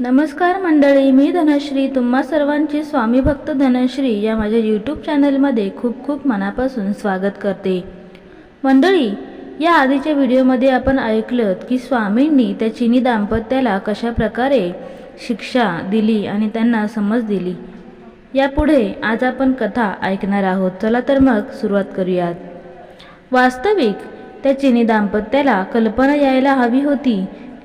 नमस्कार मंडळी मी धनश्री. तुम्हा सर्वांची स्वामी भक्त धनश्री या माझ्या यूट्यूब चॅनलमध्ये खूप खूप मनापासून स्वागत करते. मंडळी या आधीच्या व्हिडिओमध्ये आपण ऐकलं की स्वामींनी त्या चिनी दाम्पत्याला कशा प्रकारे शिक्षा दिली आणि त्यांना समज दिली. यापुढे आज आपण कथा ऐकणार आहोत. चला तर मग सुरुवात करूयात. वास्तविक त्या चिनी दाम्पत्याला कल्पना यायला हवी होती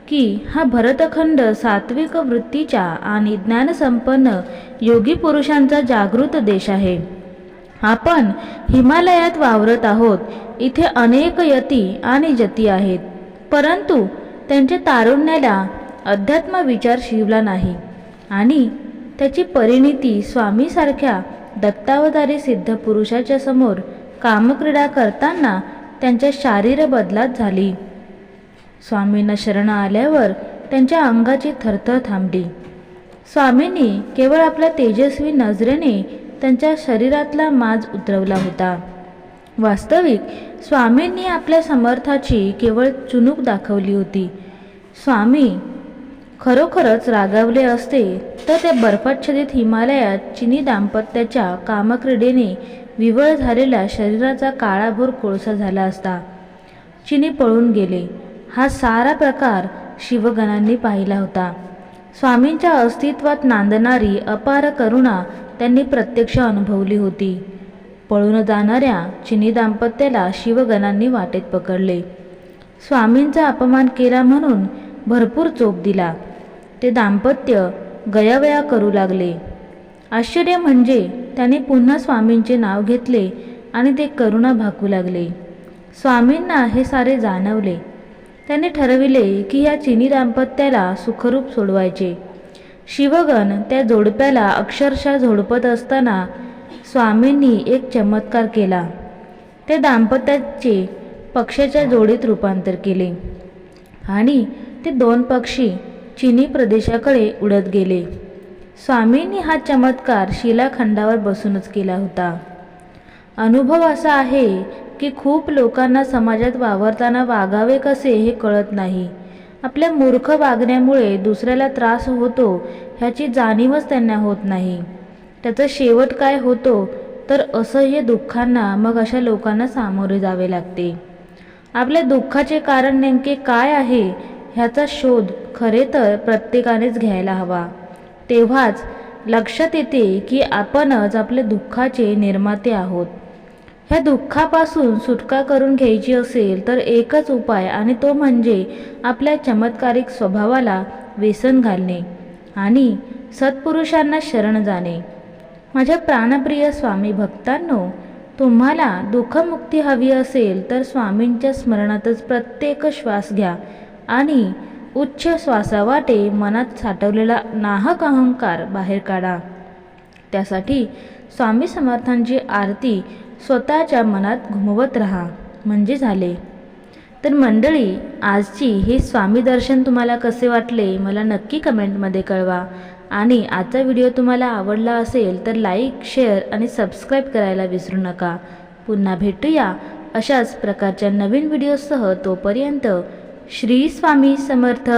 की हा भरतखंड सात्विक वृत्तीच्या आणि ज्ञानसंपन्न योगी पुरुषांचा जागृत देश आहे. आपण हिमालयात वावरत आहोत. इथे अनेक यती आणि जती आहेत. परंतु त्यांच्या तारुण्याला अध्यात्म विचार शिवला नाही. आणि त्याची परिणिती स्वामीसारख्या दत्तावतारी सिद्ध पुरुषाच्या समोर कामक्रीडा करताना त्यांच्या शारीर बदलात झाली. स्वामींना शरण आल्यावर त्यांच्या अंगाची थरथर थांबली. स्वामींनी केवळ आपल्या तेजस्वी नजरेने त्यांच्या शरीरातला माज उतरवला होता. वास्तविक स्वामींनी आपल्या समर्थाची केवळ चुनूक दाखवली होती. स्वामी खरोखरच रागावले असते तर त्या बर्फाच्छादित हिमालयात चिनी दाम्पत्याच्या कामक्रीडेने विवळ झालेल्या शरीराचा काळाभोर कोळसा झाला असता. चिनी पळून गेले. हा सारा प्रकार शिवगणांनी पाहिला होता. स्वामींच्या अस्तित्वात नांदणारी अपार करुणा त्यांनी प्रत्यक्ष अनुभवली होती. पळून जाणाऱ्या चिनी दाम्पत्याला शिवगणांनी वाटेत पकडले. स्वामींचा अपमान केला म्हणून भरपूर चोप दिला. ते दाम्पत्य गयावया करू लागले. आश्चर्य म्हणजे त्याने पुन्हा स्वामींचे नाव घेतले आणि ते करुणा भाकू लागले. स्वामींना हे सारे जाणवले. त्याने ठरविले की या चिनी दाम्पत्याला सुखरूप सोडवायचे. शिवगण त्या जोडप्याला अक्षरशः झोडपत असताना स्वामींनी एक चमत्कार केला. त्या दाम्पत्याचे पक्षाच्या जोडीत रूपांतर केले आणि ते दोन पक्षी चिनी प्रदेशाकडे उडत गेले. स्वामींनी हा चमत्कार शिलाखंडावर बसूनच केला होता. अनुभव असा आहे की खूप लोकांना समाजात वावरताना वागावे कसे हे कळत नाही. आपल्या मूर्ख वागण्यामुळे दुसऱ्याला त्रास होतो ह्याची जाणीवच त्यांना होत नाही. त्याचा शेवट काय होतो? तर असह्य दुःखांना मग अशा लोकांना सामोरे जावे लागते. आपल्या दुःखाचे कारण नेमके काय आहे? ह्याचा शोध खरे तर प्रत्येकानेच घ्यायला हवा. तेव्हाच लक्षात येते की आपणच आपल्या दुःखाचे निर्माते आहोत. ह्या दुःखापासून सुटका करून घ्यायची असेल तर एकच उपाय आणि तो म्हणजे आपल्या चमत्कारिक स्वभावाला व्यसन घालणे आणि सत्पुरुषांना शरण जाणे. माझ्या प्राणप्रिय स्वामी भक्तांनो तुम्हाला दुःखमुक्ती हवी असेल तर स्वामींच्या स्मरणातच प्रत्येक श्वास घ्या आणि उच्च श्वासावाटे मनात साठवलेला नाहक अहंकार बाहेर काढा. त्यासाठी स्वामी समर्थांची आरती स्वतःच्या मनात घुमवत राहा म्हणजे झाले. तर मंडळी आजची हे स्वामी दर्शन तुम्हाला कसे वाटले मला नक्की कमेंटमध्ये कळवा. आणि आजचा व्हिडिओ तुम्हाला आवडला असेल तर लाईक शेअर आणि सबस्क्राईब करायला विसरू नका. पुन्हा भेटूया अशाच प्रकारच्या नवीन व्हिडिओसह तोपर्यंत श्री स्वामी समर्थ.